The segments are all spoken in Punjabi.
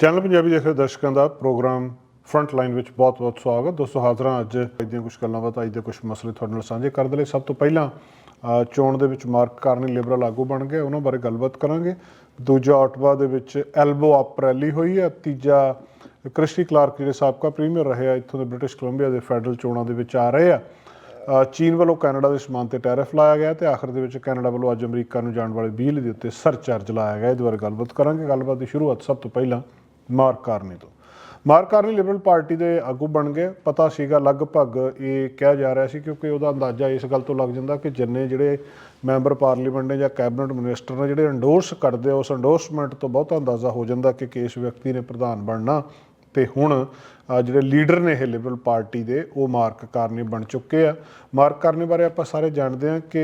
ਚੈਨਲ ਪੰਜਾਬੀ ਦੇਖ ਰਹੇ ਦਰਸ਼ਕਾਂ ਦਾ ਪ੍ਰੋਗਰਾਮ ਫਰੰਟ ਲਾਈਨ ਵਿੱਚ ਬਹੁਤ-ਬਹੁਤ ਸਵਾਗਤ ਦੋਸਤੋ, ਹਾਜ਼ਰਾਂ ਅੱਜ ਅੱਜ ਦੀਆਂ ਕੁਝ ਗੱਲਾਂ ਬਾਤਾਂ, ਅੱਜ ਦੇ ਕੁਝ ਮਸਲੇ ਤੁਹਾਡੇ ਨਾਲ ਸਾਂਝੇ ਕਰਨ ਦੇ ਲਈ। ਸਭ ਤੋਂ ਪਹਿਲਾਂ ਚੋਣ ਦੇ ਵਿੱਚ ਮਾਰਕ ਕਾਰਨੀ ਲਿਬਰਲ ਆਗੂ ਬਣ ਗਏ। ਉਹਨਾਂ ਬਾਰੇ ਗੱਲਬਾਤ ਕਰਾਂਗੇ। ਦੂਜਾ ਆਟਵਾ ਦੇ ਵਿੱਚ ਐਲਬੋ ਅਪ ਰੈਲੀ ਹੋਈ ਹੈ। ਤੀਜਾ, ਕ੍ਰਿਸਟੀ ਕਲਾਰਕ ਜਿਹੜੇ ਸਾਬਕਾ ਪ੍ਰੀਮੀਅਰ ਰਹੇ ਆ, ਇੱਥੋਂ ਦੇ ਬ੍ਰਿਟਿਸ਼ ਕੋਲੰਬੀਆ ਦੇ ਫੈਡਰਲ ਚੋਣਾਂ ਦੇ ਵਿੱਚ ਆ ਰਹੇ ਆ। ਚੀਨ ਵੱਲੋਂ ਕੈਨੇਡਾ ਦੇ ਸਮਾਨ ਤੇ ਟੈਰਿਫ ਲਾਇਆ ਗਿਆ ਤੇ ਆਖਰ ਦੇ ਵਿੱਚ ਕੈਨੇਡਾ ਵੱਲੋਂ ਅੱਜ ਅਮਰੀਕਾ ਨੂੰ ਜਾਣ ਵਾਲੇ ਬਿੱਲ ਦੇ ਉੱਤੇ ਸਰਚਾਰਜ ਲਾਇਆ ਗਿਆ। ਇਹਦੇ ਬਾਰੇ ਗੱਲਬਾਤ ਕਰਾਂਗੇ। ਗੱਲਬਾਤ ਦੀ ਸ਼ੁਰੂਆਤ ਸਭ ਤੋਂ ਪਹਿਲਾਂ ਮਾਰਕ ਕਾਰਨੀ ਤੋਂ। ਮਾਰਕ ਕਾਰਨੀ ਲਿਬਰਲ ਪਾਰਟੀ ਦੇ ਆਗੂ ਬਣ ਗਏ। ਪਤਾ ਸੀਗਾ ਲਗਭਗ ਇਹ ਕਿਹਾ ਜਾ ਰਿਹਾ ਸੀ ਕਿਉਂਕਿ ਉਹਦਾ ਅੰਦਾਜ਼ਾ ਇਸ ਗੱਲ ਤੋਂ ਲੱਗ ਜਾਂਦਾ ਕਿ ਜਿੰਨੇ ਜਿਹੜੇ ਮੈਂਬਰ ਪਾਰਲੀਮੈਂਟ ਨੇ ਜਾਂ ਕੈਬਨਿਟ ਮਿਨਿਸਟਰ ਨੇ ਜਿਹੜੇ ਅੰਡੋਰਸ ਕਰਦੇ ਆ, ਉਸ ਅੰਡੋਰਸਮੈਂਟ ਤੋਂ ਬਹੁਤਾ ਅੰਦਾਜ਼ਾ ਹੋ ਜਾਂਦਾ ਕਿ ਕਿਸ ਵਿਅਕਤੀ ਨੇ ਪ੍ਰਧਾਨ ਬਣਨਾ। ਤੇ ਹੁਣ ਜਿਹੜੇ ਲੀਡਰ ਨੇ ਇਹ ਲਿਬਰਲ ਪਾਰਟੀ ਦੇ, ਉਹ ਮਾਰਕ ਕਾਰਨੀ ਬਣ ਚੁੱਕੇ ਆ। ਮਾਰਕ ਕਾਰਨੀ ਬਾਰੇ ਆਪਾਂ ਸਾਰੇ ਜਾਣਦੇ ਹਾਂ ਕਿ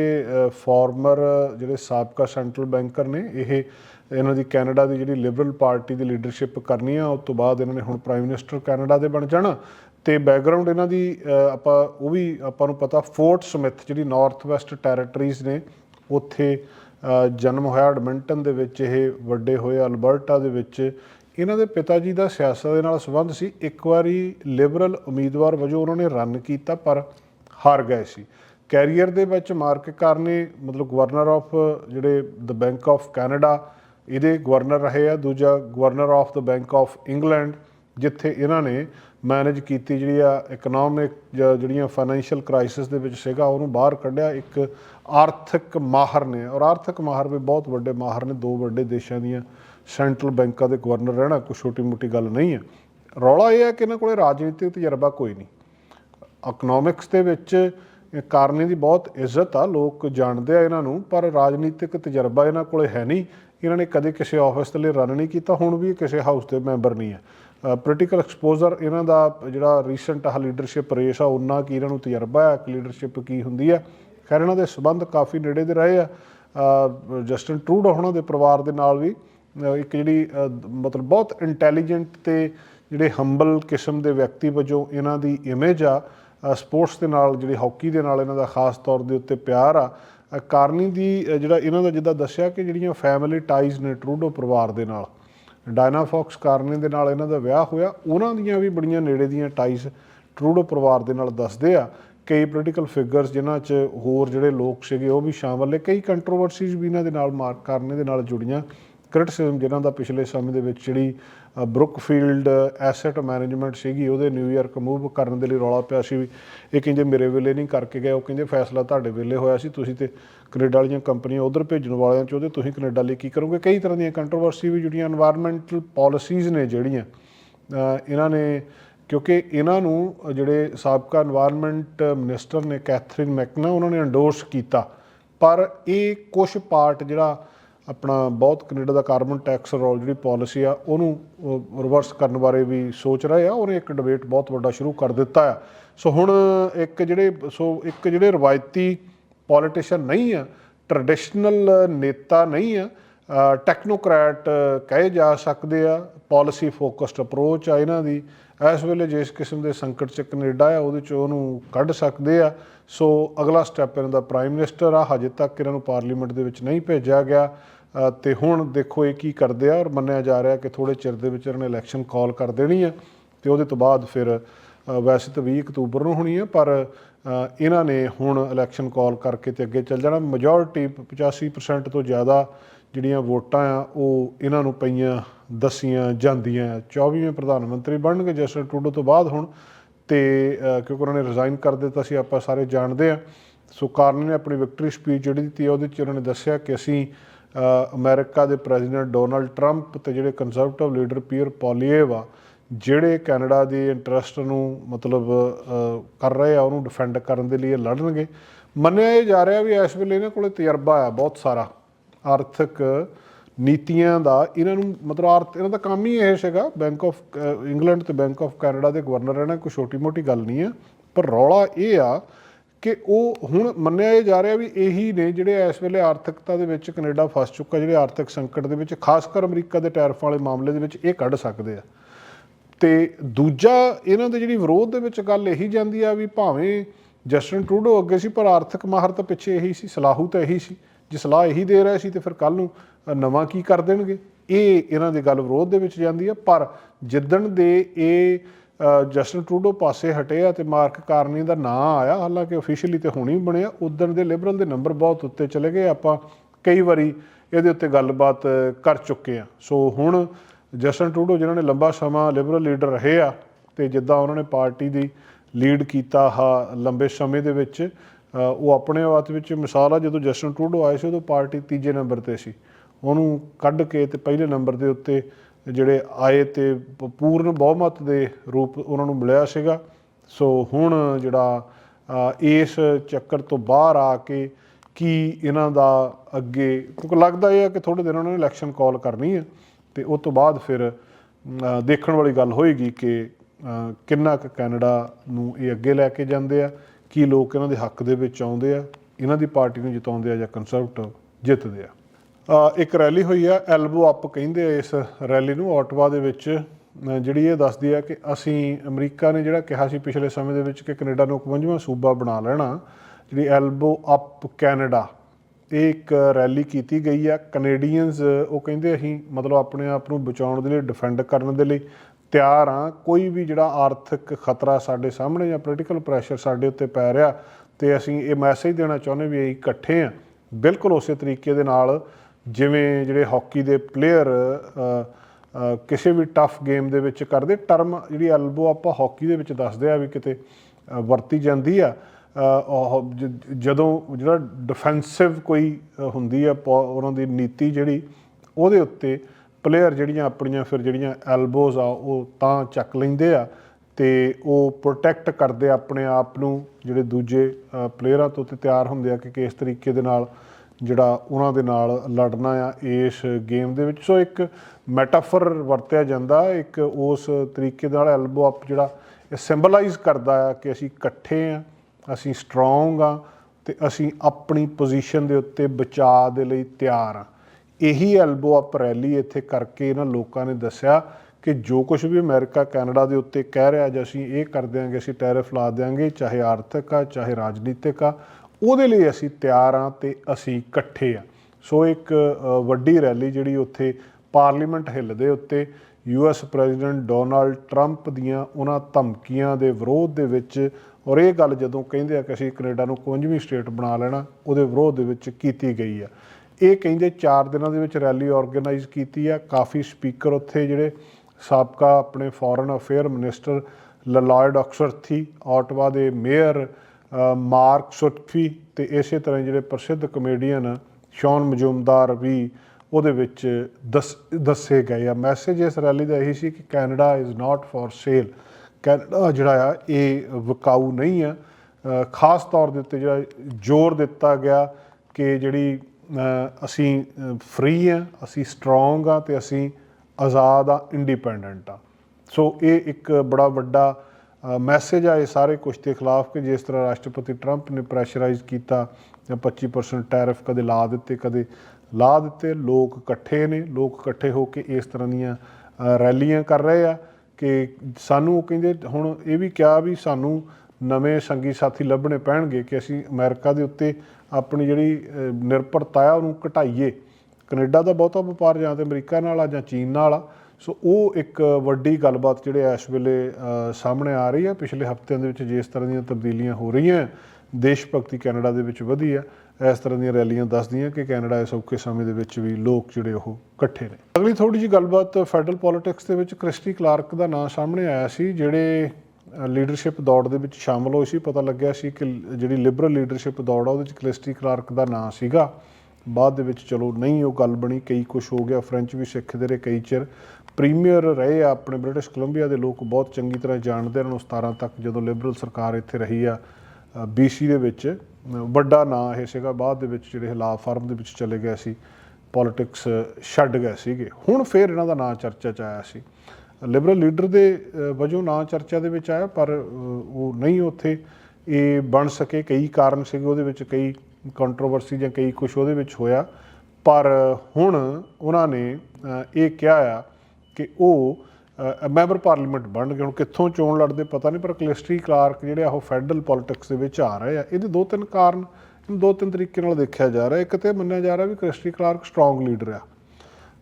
ਫਾਰਮਰ ਜਿਹੜੇ ਸਾਬਕਾ ਸੈਂਟਰਲ ਬੈਂਕਰ ਨੇ, ਇਹ ਇਹਨਾਂ ਦੀ ਕੈਨੇਡਾ ਦੀ ਜਿਹੜੀ ਲਿਬਰਲ ਪਾਰਟੀ ਦੀ ਲੀਡਰਸ਼ਿਪ ਕਰਨੀ ਆ ਉਸ ਤੋਂ ਬਾਅਦ ਇਹਨਾਂ ਨੇ ਹੁਣ ਪ੍ਰਾਈਮ ਮਿਨਿਸਟਰ ਕੈਨੇਡਾ ਦੇ ਬਣ ਜਾਣਾ। ਤੇ ਬੈਕਗ੍ਰਾਉਂਡ ਇਹਨਾਂ ਦੀ ਆਪਾਂ ਉਹ ਵੀ ਆਪਾਂ ਨੂੰ ਪਤਾ ਫੋਰਟ ਸਮਿਥ ਜਿਹੜੀ ਨਾਰਥ ਵੈਸਟ ਟੈਰੀਟਰੀਜ਼ ਨੇ, ਉੱਥੇ ਜਨਮ ਹੋਇਆ ਐਡਮਿੰਟਨ ਦੇ ਵਿੱਚ, ਇਹ ਵੱਡੇ ਹੋਏ ਅਲਬਰਟਾ ਦੇ ਵਿੱਚ। ਇਹਨਾਂ ਦੇ ਪਿਤਾ ਜੀ ਦਾ ਸਿਆਸਤ ਦੇ ਨਾਲ ਸੰਬੰਧ ਸੀ। ਇੱਕ ਵਾਰੀ ਲਿਬਰਲ ਉਮੀਦਵਾਰ ਵਜੋਂ ਉਹਨਾਂ ਨੇ ਰਨ ਕੀਤਾ, ਪਰ ਹਾਰ ਗਏ ਸੀ। ਕੈਰੀਅਰ ਦੇ ਵਿੱਚ ਮਾਰਕ ਕਰਨੇ, ਮਤਲਬ ਗਵਰਨਰ ਆਫ ਜਿਹੜੇ ਦ ਬੈਂਕ ਆਫ ਕੈਨੇਡਾ ਇਹਦੇ ਗਵਰਨਰ ਰਹੇ ਆ, ਦੂਜਾ governor of the Bank of England ਜਿੱਥੇ ਇਹਨਾਂ ਨੇ ਮੈਨੇਜ ਕੀਤੀ ਜਿਹੜੀ ਆ ਇਕਨੋਮਿਕ ਜਿਹੜੀਆਂ ਫਾਈਨੈਂਸ਼ੀਅਲ ਕ੍ਰਾਈਸਿਸ ਦੇ ਵਿੱਚ ਸੀਗਾ, ਉਹਨੂੰ ਬਾਹਰ ਕੱਢਿਆ। ਇੱਕ ਆਰਥਿਕ ਮਾਹਰ ਨੇ। ਔਰ ਆਰਥਿਕ ਮਾਹਰ ਵੀ ਬਹੁਤ ਵੱਡੇ ਮਾਹਰ ਨੇ, ਦੋ ਵੱਡੇ ਦੇਸ਼ਾਂ ਦੀਆਂ ਸੈਂਟਰਲ ਬੈਂਕਾਂ ਦੇ ਗਵਰਨਰ ਰਹਿਣਾ, ਕੋਈ ਛੋਟੀ ਮੋਟੀ ਗੱਲ ਨਹੀਂ ਹੈ ਰੌਲਾ ਇਹ ਹੈ ਕਿ ਇਹਨਾਂ ਕੋਲੇ ਰਾਜਨੀਤਿਕ ਤਜਰਬਾ ਕੋਈ ਨਹੀਂ। ਇਕਨੋਮਿਕਸ ਦੇ ਵਿੱਚ ਇਹ ਦੀ ਬਹੁਤ ਇੱਜ਼ਤ ਆ, ਲੋਕ ਜਾਣਦੇ ਆ ਇਹਨਾਂ ਨੂੰ, ਪਰ ਰਾਜਨੀਤਿਕ ਤਜਰਬਾ ਇਹਨਾਂ ਕੋਲੇ ਹੈ ਨਹੀਂ। ਇਹਨਾਂ ਨੇ ਕਦੇ ਕਿਸੇ ਆਫਿਸ ਦੇ ਲਈ ਰਨ ਨਹੀਂ ਕੀਤਾ ਹੁਣ ਵੀ ਕਿਸੇ ਹਾਊਸ ਦੇ ਮੈਂਬਰ ਨਹੀਂ ਹੈ। ਪੋਲੀਟੀਕਲ ਐਕਸਪੋਜ਼ਰ ਇਹਨਾਂ ਦਾ ਜਿਹੜਾ ਰੀਸੈਂਟ ਆ ਲੀਡਰਸ਼ਿਪ ਰੇਸ ਆ ਉਹਨਾਂ ਕੀ ਇਹਨਾਂ ਨੂੰ ਤਜਰਬਾ ਹੈ ਕਿ ਲੀਡਰਸ਼ਿਪ ਕੀ ਹੁੰਦੀ ਹੈ। ਖੈਰ ਇਹਨਾਂ ਦੇ ਸਬੰਧ ਕਾਫੀ ਨੇੜੇ ਦੇ ਰਹੇ ਆ। ਅ, ਜਸਟਿਨ ਟਰੂਡੋ ਉਹਨਾਂ ਦੇ ਪਰਿਵਾਰ ਦੇ ਨਾਲ ਵੀ ਇੱਕ ਜਿਹੜੀ ਮਤਲਬ ਬਹੁਤ ਇੰਟੈਲੀਜੈਂਟ ਤੇ ਜਿਹੜੇ ਹੰਬਲ ਕਿਸਮ ਦੇ ਵਿਅਕਤੀ ਵਜੋਂ ਇਹਨਾਂ ਦੀ ਇਮੇਜ ਆ ਸਪੋਰਟਸ ਦੇ ਨਾਲ, ਜਿਹੜੀ ਹਾਕੀ ਦੇ ਨਾਲ ਇਹਨਾਂ ਦਾ ਖਾਸ ਤੌਰ ਦੇ ਉੱਤੇ ਪਿਆਰ ਆ। ਕਾਰਨੀ ਦੀ ਜਿਹੜਾ ਇਹਨਾਂ ਦਾ ਜਿੱਦਾਂ ਦੱਸਿਆ ਕਿ ਜਿਹੜੀਆਂ ਫੈਮਿਲੀ ਟਾਈਜ਼ ਨੇ ਟਰੂਡੋ ਪਰਿਵਾਰ ਦੇ ਨਾਲ, ਡਾਇਨਾ ਫੌਕਸ ਕਾਰਨੀ ਦੇ ਨਾਲ ਇਹਨਾਂ ਦਾ ਵਿਆਹ ਹੋਇਆ, ਉਹਨਾਂ ਦੀਆਂ ਵੀ ਬੜੀਆਂ ਨੇੜੇ ਦੀਆਂ ਟਾਈਜ਼ ਟਰੂਡੋ ਪਰਿਵਾਰ ਦੇ ਨਾਲ ਦੱਸਦੇ ਆ। ਕਈ ਪੋਲੀਟੀਕਲ ਫਿਗਰਸ ਜਿਨ੍ਹਾਂ 'ਚ ਹੋਰ ਜਿਹੜੇ ਲੋਕ ਸੀਗੇ, ਉਹ ਵੀ ਸ਼ਾਮਲ ਨੇ। ਕਈ ਕੰਟਰੋਵਰਸੀਜ਼ ਵੀ ਇਹਨਾਂ ਦੇ ਨਾਲ ਮਾਰਕ ਕਰਨੇ ਦੇ ਨਾਲ ਜੁੜੀਆਂ। ਕ੍ਰਿਟਿਸਿਜ਼ਮ ਜਿਨ੍ਹਾਂ ਦਾ ਪਿਛਲੇ ਸਮੇਂ ਦੇ ਵਿੱਚ ਜਿਹੜੀ ਬਰੁਕਫੀਲਡ ਐਸੈਟ ਮੈਨੇਜਮੈਂਟ ਸੀਗੀ, ਉਹਦੇ ਨਿਊਯਾਰਕ ਮੂਵ ਕਰਨ ਦੇ ਲਈ ਰੌਲਾ ਪਿਆ ਸੀ। ਵੀ ਇਹ ਕਹਿੰਦੇ, ਮੇਰੇ ਵੇਲੇ ਨਹੀਂ ਕਰਕੇ ਗਏ। ਉਹ ਕਹਿੰਦੇ, ਫੈਸਲਾ ਤੁਹਾਡੇ ਵੇਲੇ ਹੋਇਆ ਸੀ। ਤੁਸੀਂ ਤੇ ਕੈਨੇਡਾ ਵਾਲੀਆਂ ਕੰਪਨੀਆਂ ਉਧਰ ਭੇਜਣ ਵਾਲਿਆਂ ਚ ਉਹਦੇ, ਤੁਸੀਂ ਕੈਨੇਡਾ ਲਈ ਕੀ ਕਰੋਗੇ? ਕਈ ਤਰ੍ਹਾਂ ਦੀਆਂ ਕੰਟਰੋਵਰਸੀ ਵੀ ਜੁੜੀਆਂ। এনवायरमेंटਲ ਪਾਲਿਸੀਜ਼ ਨੇ ਜਿਹੜੀਆਂ ਇਹਨਾਂ ਨੇ, ਕਿਉਂਕਿ ਇਹਨਾਂ ਨੂੰ ਜਿਹੜੇ ਸਾਬਕਾ এনवायरमेंट ਮਿਨਿਸਟਰ ਨੇ ਕੈਥਰੀਨ ਮੈਕਨਾ ਉਹਨਾਂ ਨੇ ਐਂਡੋਰਸ ਕੀਤਾ। ਪਰ ਇਹ ਕੁਝ ਪਾਰਟ ਜਿਹੜਾ ਆਪਣਾ ਬਹੁਤ ਕੈਨੇਡਾ ਦਾ ਕਾਰਬਨ ਟੈਕਸ ਰੋਲ ਜਿਹੜੀ ਪਾਲਿਸੀ ਆ, ਉਹਨੂੰ ਰਿਵਰਸ ਕਰਨ ਬਾਰੇ ਵੀ ਸੋਚ ਰਹੇ ਆ ਉਹਨੇ ਇੱਕ ਡਿਬੇਟ ਬਹੁਤ ਵੱਡਾ ਸ਼ੁਰੂ ਕਰ ਦਿੱਤਾ ਆ। ਸੋ ਹੁਣ ਇੱਕ ਜਿਹੜੇ, ਸੋ ਇੱਕ ਜਿਹੜੇ ਰਵਾਇਤੀ ਪੋਲੀਟੀਸ਼ੀਅਨ ਨਹੀਂ ਆ ਟ੍ਰੈਡੀਸ਼ਨਲ ਨੇਤਾ ਨਹੀਂ ਆ ਟੈਕਨੋਕ੍ਰੈਟ ਕਹੇ ਜਾ ਸਕਦੇ ਆ ਪਾਲਿਸੀ ਫੋਕਸਡ ਅਪਰੋਚ ਆ ਇਹਨਾਂ ਦੀ। ਇਸ ਵੇਲੇ ਜਿਸ ਕਿਸਮ ਦੇ ਸੰਕਟ ਚ ਕੈਨੇਡਾ ਆ, ਉਹਦੇ ਚ ਉਹਨੂੰ ਕੱਢ ਸਕਦੇ ਆ। ਸੋ ਅਗਲਾ ਸਟੈਪ ਇਹਨਾਂ ਦਾ ਪ੍ਰਾਈਮ ਮਿਨਿਸਟਰ ਆ, ਹਜੇ ਤੱਕ ਇਹਨਾਂ ਨੂੰ ਪਾਰਲੀਮੈਂਟ ਦੇ ਵਿੱਚ ਨਹੀਂ ਭੇਜਿਆ ਗਿਆ। ਤੇ ਹੁਣ ਦੇਖੋ ਇਹ ਕੀ ਕਰਦੇ ਆ ਔਰ ਮੰਨਿਆ ਜਾ ਰਿਹਾ ਕਿ ਥੋੜੇ ਚਿਰ ਦੇ ਵਿੱਚ ਇਹਨਾਂ ਨੇ ਇਲੈਕਸ਼ਨ ਕਾਲ ਕਰ ਦੇਣੀ ਆ ਤੇ ਉਹਦੇ ਤੋਂ ਬਾਅਦ ਫਿਰ ਵੈਸੇ ਤਾਂ 20 ਅਕਤੂਬਰ ਨੂੰ ਹੋਣੀ ਹੈ ਪਰ ਇਹਨਾਂ ਨੇ ਹੁਣ ਇਲੈਕਸ਼ਨ ਕਾਲ ਕਰਕੇ ਤੇ ਅੱਗੇ ਚੱਲ ਜਾਣਾ। ਮੈਜੋਰਿਟੀ 85% ਤੋਂ ਜ਼ਿਆਦਾ ਜਿਹੜੀਆਂ ਵੋਟਾਂ ਆ ਉਹ ਇਹਨਾਂ ਨੂੰ ਪਈਆਂ ਦਸੀਆਂ ਜਾਂਦੀਆਂ। 24ਵੇਂ ਪ੍ਰਧਾਨ ਮੰਤਰੀ ਬਣਨਗੇ ਜਸਟਿਨ ਟਰੂਡੋ ਤੋਂ ਬਾਅਦ ਹੁਣ ਤੇ ਕਿਉਂਕਿ ਉਹਨਾਂ ਨੇ ਰਿਜ਼ਾਈਨ ਕਰ ਦਿੱਤਾ ਸੀ ਆਪਾਂ ਸਾਰੇ ਜਾਣਦੇ ਆ। ਸੋ ਕਾਰਨ ਨੇ ਆਪਣੀ ਵਿਕਟਰੀ ਸਪੀਚ ਜਿਹੜੀ ਦਿੱਤੀ ਆ, ਉਹਦੇ ਚ ਉਹਨਾਂ ਨੇ ਦੱਸਿਆ ਕਿ ਅਸੀਂ ਅਮਰੀਕਾ ਦੇ ਪ੍ਰੈਜ਼ੀਡੈਂਟ ਡੋਨਲਡ ਟਰੰਪ ਤੇ ਜਿਹੜੇ ਕੰਜ਼ਰਵੇਟਿਵ ਲੀਡਰ ਪੀਅਰ ਪੋਲੀਏਵ ਆ, ਜਿਹੜੇ ਕੈਨੇਡਾ ਦੇ ਇੰਟਰਸਟ ਨੂੰ ਮਤਲਬ ਕਰ ਰਹੇ ਆ, ਉਹਨੂੰ ਡਿਫੈਂਡ ਕਰਨ ਦੇ ਲਈ ਲੜਨਗੇ। ਮੰਨਿਆ ਇਹ ਜਾ ਰਿਹਾ ਵੀ ਇਸ ਵੇਲੇ ਇਹਨਾਂ ਕੋਲੇ ਤਜਰਬਾ ਆ ਬਹੁਤ ਸਾਰਾ। ਆਰਥਿਕ ਨੀਤੀਆਂ ਦਾ ਇਹਨਾਂ ਨੂੰ ਮਤਲਬ ਆਰਥ, ਇਹਨਾਂ ਦਾ ਕੰਮ ਹੀ ਇਹ ਸੀਗਾ ਬੈਂਕ ਆਫ ਇੰਗਲੈਂਡ ਤੇ ਬੈਂਕ ਆਫ ਕੈਨੇਡਾ ਦੇ ਗਵਰਨਰ ਰਹਿਣਾ ਕੋਈ ਛੋਟੀ ਮੋਟੀ ਗੱਲ ਨਹੀਂ ਆ, ਪਰ ਰੌਲਾ ਇਹ ਆ ਕਿ ਉਹ ਹੁਣ ਮੰਨਿਆ ਇਹ ਜਾ ਰਿਹਾ ਵੀ ਇਹੀ ਨੇ ਜਿਹੜੇ ਇਸ ਵੇਲੇ ਆਰਥਿਕਤਾ ਦੇ ਵਿੱਚ ਕੈਨੇਡਾ ਫਸ ਚੁੱਕਾ, ਜਿਹੜੇ ਆਰਥਿਕ ਸੰਕਟ ਦੇ ਵਿੱਚ, ਖਾਸ ਕਰ ਅਮਰੀਕਾ ਦੇ ਟੈਰਫ ਵਾਲੇ ਮਾਮਲੇ ਦੇ ਵਿੱਚ ਇਹ ਕੱਢ ਸਕਦੇ ਆ। ਤੇ ਦੂਜਾ ਇਹਨਾਂ ਦੇ ਜਿਹੜੀ ਵਿਰੋਧ ਦੇ ਵਿੱਚ ਗੱਲ ਇਹੀ ਜਾਂਦੀ ਆ ਵੀ ਭਾਵੇਂ ਜਸਟਿਨ ਟਰੂਡੋ ਅੱਗੇ ਸੀ, ਪਰ ਆਰਥਿਕ ਮਾਹਰ ਤਾਂ ਪਿੱਛੇ ਇਹੀ ਸੀ, ਸਲਾਹੂ ਤਾਂ ਇਹੀ ਸੀ। ਜੇ ਸਲਾਹ ਇਹੀ ਦੇ ਰਿਹਾ ਸੀ ਤੇ ਫਿਰ ਕੱਲ ਨੂੰ ਨਵਾਂ ਕੀ ਕਰ ਦੇਣਗੇ? ਇਹ ਇਹਨਾਂ ਦੀ ਗੱਲ ਵਿਰੋਧ ਦੇ ਵਿੱਚ ਜਾਂਦੀ ਆ, ਪਰ ਜਿੱਦਣ ਦੇ ਇਹ ਜਸਟਨ ਟਰੂਡੋ ਪਾਸੇ ਹਟੇ ਆ ਤੇ ਮਾਰਕ ਕਾਰਨੀ ਦਾ ਨਾਂ ਆਇਆ, ਹਾਲਾਂਕਿ ਅਫੀਸ਼ੀਅਲੀ ਤੇ ਹੁਣੀ ਬਣਿਆ। ਉਦੋਂ ਦੇ ਲਿਬਰਲ ਦੇ ਨੰਬਰ ਬਹੁਤ ਉੱਤੇ ਚਲੇ ਗਏ। ਆਪਾਂ ਕਈ ਵਾਰੀ ਇਹਦੇ ਉੱਤੇ ਗੱਲਬਾਤ ਕਰ ਚੁੱਕੇ ਆ। ਸੋ ਹੁਣ ਜਸਟਨ ਟਰੂਡੋ, ਜਿਨ੍ਹਾਂ ਨੇ ਲੰਬਾ ਸਮਾਂ ਲਿਬਰਲ ਲੀਡਰ ਰਹੇ ਆ ਤੇ ਜਿੱਦਾਂ ਉਹਨਾਂ ਨੇ ਪਾਰਟੀ ਦੀ ਲੀਡ ਕੀਤਾ ਹਾ ਲੰਬੇ ਸਮੇਂ ਦੇ ਵਿੱਚ ਉਹ ਆਪਣੇ ਆਪ ਵਿੱਚ ਮਿਸਾਲ ਆ, ਜਦੋਂ ਜਸਟਨ ਟਰੂਡੋ ਆਏ ਸੀ, ਉਦੋਂ ਪਾਰਟੀ ਤੀਜੇ ਨੰਬਰ ਤੇ ਸੀ। ਉਹਨੂੰ ਕੱਢ ਕੇ ਤੇ ਪਹਿਲੇ ਨੰਬਰ ਦੇ ਉੱਤੇ ਜਿਹੜੇ ਆਏ ਤੇ ਪੂਰਨ ਬਹੁਮਤ ਦੇ ਰੂਪ ਉਹਨਾਂ ਨੂੰ ਮਿਲਿਆ ਸੀਗਾ। ਸੋ ਹੁਣ ਜਿਹੜਾ ਇਸ ਚੱਕਰ ਤੋਂ ਬਾਹਰ ਆ ਕੇ ਕੀ ਇਹਨਾਂ ਦਾ ਅੱਗੇ, ਕਿਉਂਕਿ ਲੱਗਦਾ ਇਹ ਹੈ ਕਿ ਥੋੜੇ ਦਿਨ ਉਹਨਾਂ ਨੇ ਇਲੈਕਸ਼ਨ ਕਾਲ ਕਰਨੀ ਹੈ ਤੇ ਉਸ ਤੋਂ ਬਾਅਦ ਫਿਰ ਦੇਖਣ ਵਾਲੀ ਗੱਲ ਹੋਏਗੀ ਕਿ ਕਿੰਨਾ ਕੁ ਕੈਨੇਡਾ ਨੂੰ ਇਹ ਅੱਗੇ ਲੈ ਕੇ ਜਾਂਦੇ ਆ, ਕੀ ਲੋਕ ਇਹਨਾਂ ਦੇ ਹੱਕ ਦੇ ਵਿੱਚ ਆਉਂਦੇ ਆ, ਇਹਨਾਂ ਦੀ ਪਾਰਟੀ ਨੂੰ ਜਿਤਾਉਂਦੇ ਆ ਜਾਂ ਕੰਸਰਵੇਟਿਵ ਜਿੱਤਦੇ ਆ। ਇੱਕ ਰੈਲੀ ਹੋਈ ਆ ਐਲਬੋ ਅਪ ਕਹਿੰਦੇ ਆ ਇਸ ਰੈਲੀ ਨੂੰ ਆਟਵਾ ਦੇ ਵਿੱਚ। ਜਿਹੜੀ ਇਹ ਦੱਸਦੀ ਆ ਕਿ ਅਸੀਂ ਅਮਰੀਕਾ ਨੇ ਜਿਹੜਾ ਕਿਹਾ ਸੀ ਪਿਛਲੇ ਸਮੇਂ ਦੇ ਵਿੱਚ ਕਿ ਕੈਨੇਡਾ ਨੂੰ 51ਵਾਂ ਸੂਬਾ ਬਣਾ ਲੈਣਾ, ਜਿਹੜੀ ਐਲਬੋ ਅਪ ਕੈਨੇਡਾ, ਇਹ ਇੱਕ ਰੈਲੀ ਕੀਤੀ ਗਈ ਆ। ਕੈਨੇਡੀਅਨਸ ਉਹ ਕਹਿੰਦੇ ਅਸੀਂ ਮਤਲਬ ਆਪਣੇ ਆਪ ਨੂੰ ਬਚਾਉਣ ਦੇ ਲਈ ਡਿਫੈਂਡ ਕਰਨ ਦੇ ਲਈ ਤਿਆਰ ਆ। ਕੋਈ ਵੀ ਜਿਹੜਾ ਆਰਥਿਕ ਖਤਰਾ ਸਾਡੇ ਸਾਹਮਣੇ ਜਾਂ ਪੋਲੀਟੀਕਲ ਪ੍ਰੈਸ਼ਰ ਸਾਡੇ ਉੱਤੇ ਪੈ ਰਿਹਾ ਤੇ ਅਸੀਂ ਇਹ ਮੈਸੇਜ ਦੇਣਾ ਚਾਹੁੰਦੇ ਵੀ ਅਸੀਂ ਇਕੱਠੇ ਆ। ਬਿਲਕੁਲ ਉਸੇ ਤਰੀਕੇ ਦੇ ਨਾਲ ਜਿਵੇਂ ਜਿਹੜੇ ਹਾਕੀ ਦੇ ਪਲੇਅਰ ਕਿਸੇ ਵੀ ਟਫ ਗੇਮ ਦੇ ਵਿੱਚ ਕਰਦੇ ਟਰਮ ਜਿਹੜੀ ਐਲਬੋ ਆਪਾਂ ਹਾਕੀ ਦੇ ਵਿੱਚ ਦੱਸਦੇ ਆ ਵੀ ਕਿਤੇ ਵਰਤੀ ਜਾਂਦੀ ਆ ਜਦੋਂ ਜਿਹੜਾ ਡਿਫੈਂਸਿਵ ਕੋਈ ਹੁੰਦੀ ਆ, ਪੋ- ਉਹਨਾਂ ਦੀ ਨੀਤੀ ਜਿਹੜੀ, ਉਹਦੇ ਉੱਤੇ ਪਲੇਅਰ ਜਿਹੜੀਆਂ ਆਪਣੀਆਂ ਫਿਰ ਜਿਹੜੀਆਂ ਐਲਬੋਜ਼ ਆ, ਉਹ ਤਾਂ ਚੱਕ ਲੈਂਦੇ ਆ ਤੇ ਉਹ ਪ੍ਰੋਟੈਕਟ ਕਰਦੇ ਆਪਣੇ ਆਪ ਨੂੰ, ਜਿਹੜੇ ਦੂਜੇ ਪਲੇਅਰਾਂ ਤੋਂ ਤੇ ਤਿਆਰ ਹੁੰਦੇ ਆ ਕਿ ਕਿਸ ਤਰੀਕੇ ਦੇ ਨਾਲ ਜਿਹੜਾ ਉਹਨਾਂ ਦੇ ਨਾਲ ਲੜਨਾ ਆ ਇਸ ਗੇਮ ਦੇ ਵਿੱਚ। ਸੋ ਇੱਕ ਮੈਟਾਫਰ ਵਰਤਿਆ ਜਾਂਦਾ, ਇੱਕ ਉਸ ਤਰੀਕੇ ਨਾਲ ਐਲਬੋ ਅਪ ਜਿਹੜਾ ਇਹ ਸਿੰਬਲਾਈਜ਼ ਕਰਦਾ ਆ ਕਿ ਅਸੀਂ ਇਕੱਠੇ ਆ, ਅਸੀਂ ਸਟਰੋਂਗ ਆ ਤੇ ਅਸੀਂ ਆਪਣੀ ਪੋਜੀਸ਼ਨ ਦੇ ਉੱਤੇ ਬਚਾਅ ਦੇ ਲਈ ਤਿਆਰ ਆ। ਇਹੀ ਐਲਬੋ ਅਪ ਰੈਲੀ ਇੱਥੇ ਕਰਕੇ ਇਹਨਾਂ ਲੋਕਾਂ ਨੇ ਦੱਸਿਆ ਕਿ ਜੋ ਕੁਝ ਵੀ ਅਮਰੀਕਾ, ਕੈਨੇਡਾ ਦੇ ਉੱਤੇ ਕਹਿ ਰਿਹਾ, ਜੇ ਅਸੀਂ ਇਹ ਕਰ ਦਿਆਂਗੇ, ਅਸੀਂ ਟੈਰਿਫ ਲਾ ਦਿਆਂਗੇ, ਚਾਹੇ ਆਰਥਿਕ ਆ, ਚਾਹੇ ਰਾਜਨੀਤਿਕ ਆ ਉਹਦੇ ਲਈ ਅਸੀਂ ਤਿਆਰ ਆ ਤੇ ਅਸੀਂ ਇਕੱਠੇ ਆ ਸੋ ਇੱਕ ਵੱਡੀ ਰੈਲੀ ਜਿਹੜੀ ਉੱਥੇ ਪਾਰਲੀਮੈਂਟ ਹਿੱਲ ਦੇ ਉੱਤੇ ਯੂਐਸ ਪ੍ਰੈਜ਼ੀਡੈਂਟ ਡੋਨਾਲਡ ਟਰੰਪ ਦੀਆਂ ਉਹਨਾਂ ਧਮਕੀਆਂ ਦੇ ਵਿਰੋਧ ਦੇ ਵਿੱਚ ਔਰ ਇਹ ਗੱਲ ਜਦੋਂ ਕਹਿੰਦੇ ਆ ਕਿ ਅਸੀਂ ਕੈਨੇਡਾ ਨੂੰ 51ਵੀਂ ਸਟੇਟ ਬਣਾ ਲੈਣਾ, ਉਹਦੇ ਵਿਰੋਧ ਦੇ ਵਿੱਚ ਕੀਤੀ ਗਈ ਆ। ਇਹ ਕਹਿੰਦੇ 4 ਦਿਨਾਂ ਦੇ ਵਿੱਚ ਰੈਲੀ ਆਰਗੇਨਾਈਜ਼ ਕੀਤੀ ਆ। ਕਾਫੀ ਸਪੀਕਰ ਉੱਥੇ ਜਿਹੜੇ ਸਾਬਕਾ ਆਪਣੇ foreign affair minister Lloyd Axworthy Ottawa ਦੇ ਮੇਅਰ ਮਾਰਕ ਸੁਟਫੀ ਤੇ ਇਸੇ ਤਰ੍ਹਾਂ ਜਿਹੜੇ ਪ੍ਰਸਿੱਧ ਕਮੇਡੀਅਨ ਸ਼ੌਨ ਮਜੂਮਦਾਰ ਵੀ ਉਹਦੇ ਵਿੱਚ ਦੱਸ, ਦੱਸੇ ਗਏ ਆ। ਮੈਸੇਜ ਇਸ ਰੈਲੀ ਦਾ ਇਹੀ ਸੀ ਕਿ Canada is not for sale Canada ਜਿਹੜਾ ਆ, ਇਹ ਵਿਕਾਊ ਨਹੀਂ ਆ। ਖਾਸ ਤੌਰ ਦੇ ਉੱਤੇ ਜਿਹੜਾ ਜ਼ੋਰ ਦਿੱਤਾ ਗਿਆ ਕਿ ਜਿਹੜੀ ਅਸੀਂ ਫ੍ਰੀ ਆ, ਅਸੀਂ ਸਟਰੋਂਗ ਆ ਤੇ ਅਸੀਂ ਆਜ਼ਾਦ ਆ ਇੰਡੀਪੈਂਡੈਂਟ ਆ। ਸੋ ਇਹ ਇੱਕ ਬੜਾ ਵੱਡਾ ਮੈਸੇਜ ਆਏ ਸਾਰੇ ਕੁਛ ਦੇ ਖਿਲਾਫ ਕਿ ਜਿਸ ਤਰ੍ਹਾਂ ਰਾਸ਼ਟਰਪਤੀ ਟਰੰਪ ਨੇ ਪ੍ਰੈਸ਼ਰਾਈਜ਼ ਕੀਤਾ, ਜਾਂ 25% ਟੈਰਿਫ ਕਦੇ ਲਾ ਦਿੱਤੇ, ਕਦੇ ਲਾ ਦਿੱਤੇ, ਲੋਕ ਇਕੱਠੇ ਨੇ, ਲੋਕ ਇਕੱਠੇ ਹੋ ਕੇ ਇਸ ਤਰ੍ਹਾਂ ਦੀਆਂ ਰੈਲੀਆਂ ਕਰ ਰਹੇ ਆ ਕਿ ਸਾਨੂੰ ਉਹ ਕਹਿੰਦੇ, ਹੁਣ ਇਹ ਵੀ ਕਿਹਾ ਵੀ ਸਾਨੂੰ ਨਵੇਂ ਸੰਗੀ ਸਾਥੀ ਲੱਭਣੇ ਪੈਣਗੇ ਕਿ ਅਸੀਂ ਅਮਰੀਕਾ ਦੇ ਉੱਤੇ ਆਪਣੀ ਜਿਹੜੀ ਨਿਰਭਰਤਾ ਆ ਉਹਨੂੰ ਘਟਾਈਏ। ਕੈਨੇਡਾ ਦਾ ਬਹੁਤਾ ਵਪਾਰ ਜਾਂ ਤੇ ਅਮਰੀਕਾ ਨਾਲ ਆ ਜਾਂ ਚੀਨ ਨਾਲ ਆ। ਸੋ ਉਹ ਇੱਕ ਵੱਡੀ ਗੱਲਬਾਤ ਜਿਹੜੇ ਇਸ ਵੇਲੇ ਸਾਹਮਣੇ ਆ ਰਹੀ ਹੈ। ਪਿਛਲੇ ਹਫ਼ਤਿਆਂ ਦੇ ਵਿੱਚ ਜਿਸ ਤਰ੍ਹਾਂ ਦੀਆਂ ਤਬਦੀਲੀਆਂ ਹੋ ਰਹੀਆਂ, ਦੇਸ਼ ਭਗਤੀ ਕੈਨੇਡਾ ਦੇ ਵਿੱਚ ਵਧੀ ਆ ਇਸ ਤਰ੍ਹਾਂ ਦੀਆਂ ਰੈਲੀਆਂ ਦੱਸਦੀਆਂ ਕਿ ਕੈਨੇਡਾ ਇਸ ਔਖੇ ਸਮੇਂ ਦੇ ਵਿੱਚ ਵੀ ਲੋਕ ਜਿਹੜੇ ਉਹ ਇਕੱਠੇ ਨੇ। ਅਗਲੀ ਥੋੜੀ ਜਿਹੀ ਗੱਲਬਾਤ ਫੈਡਰਲ ਪੋਲਿਟਿਕਸ ਦੇ ਵਿੱਚ, ਕ੍ਰਿਸਟੀ ਕਲਾਰਕ ਦਾ ਨਾਮ ਸਾਹਮਣੇ ਆਇਆ ਸੀ, ਜਿਹੜੇ ਲੀਡਰਸ਼ਿਪ ਦੌੜ ਦੇ ਵਿੱਚ ਸ਼ਾਮਲ ਹੋਏ ਸੀ। ਪਤਾ ਲੱਗਿਆ ਸੀ ਕਿ ਜਿਹੜੀ ਲਿਬਰਲ ਲੀਡਰਸ਼ਿਪ ਦੌੜ ਆ, ਉਹਦੇ ਵਿੱਚ ਕ੍ਰਿਸਟੀ ਕਲਾਰਕ ਦਾ ਨਾਮ ਸੀਗਾ। ਬਾਅਦ ਦੇ ਵਿੱਚ ਚਲੋ ਨਹੀਂ ਉਹ ਗੱਲ ਬਣੀ, ਕਈ ਕੁਝ ਹੋ ਗਿਆ। ਫ੍ਰੈਂਚ ਵੀ ਸਿੱਖਦੇ ਰਹੇ ਕਈ ਚਿਰ। ਪ੍ਰੀਮੀਅਰ ਰਹੇ ਆ, ਆਪਣੇ ਬ੍ਰਿਟਿਸ਼ ਕੋਲੰਬੀਆ ਦੇ ਲੋਕ ਬਹੁਤ ਚੰਗੀ ਤਰ੍ਹਾਂ ਜਾਣਦੇ ਹਨ ਉਹ 17 ਤੱਕ, ਜਦੋਂ ਲਿਬਰਲ ਸਰਕਾਰ ਇੱਥੇ ਰਹੀ ਆ ਬੀਸੀ ਦੇ ਵਿੱਚ ਵੱਡਾ ਨਾਂ ਇਹ ਸੀਗਾ, ਬਾਅਦ ਦੇ ਵਿੱਚ ਜਿਹੜੇ ਲਾ ਫਾਰਮ ਦੇ ਵਿੱਚ ਚਲੇ ਗਏ ਸੀ, ਪੋਲਿਟਿਕਸ ਛੱਡ ਗਏ ਸੀਗੇ। ਹੁਣ ਫੇਰ ਇਹਨਾਂ ਦਾ ਨਾਂ ਚਰਚਾ 'ਚ ਆਇਆ ਸੀ। ਲਿਬਰਲ ਲੀਡਰ ਦੇ ਵਜੋਂ ਨਾਂ ਚਰਚਾ ਦੇ ਵਿੱਚ ਆਇਆ, ਪਰ ਉਹ ਨਹੀਂ ਉੱਥੇ ਇਹ ਬਣ ਸਕੇ। ਕਈ ਕਾਰਨ ਸੀਗੇ, ਉਹਦੇ ਵਿੱਚ ਕਈ ਕੰਟਰੋਵਰਸੀ ਜਾਂ ਕਈ ਕੁਝ ਉਹਦੇ ਵਿੱਚ ਹੋਇਆ। ਪਰ ਹੁਣ ਉਹਨਾਂ ਨੇ ਇਹ ਕਿਹਾ ਆ ਕਿ ਉਹ ਮੈਂਬਰ ਪਾਰਲੀਮੈਂਟ ਬਣਨਗੇ ਹੁਣ ਕਿੱਥੋਂ ਚੋਣ ਲੜਦੇ ਪਤਾ ਨਹੀਂ, ਪਰ ਕਲਿਸਟਰੀ ਕਲਾਰਕ ਜਿਹੜੇ ਆ ਉਹ ਫੈਡਰਲ ਪੋਲਿਟਿਕਸ ਦੇ ਵਿੱਚ ਆ ਰਹੇ ਆ। ਇਹਦੇ ਦੋ ਤਿੰਨ ਕਾਰਨ ਦੋ ਤਿੰਨ ਤਰੀਕੇ ਨਾਲ ਦੇਖਿਆ ਜਾ ਰਿਹਾ। ਇੱਕ ਤੇ ਮੰਨਿਆ ਜਾ ਰਿਹਾ ਵੀ ਕਲਿਸਟਰੀ ਕਲਾਰਕ ਸਟਰੋਂਗ ਲੀਡਰ ਆ।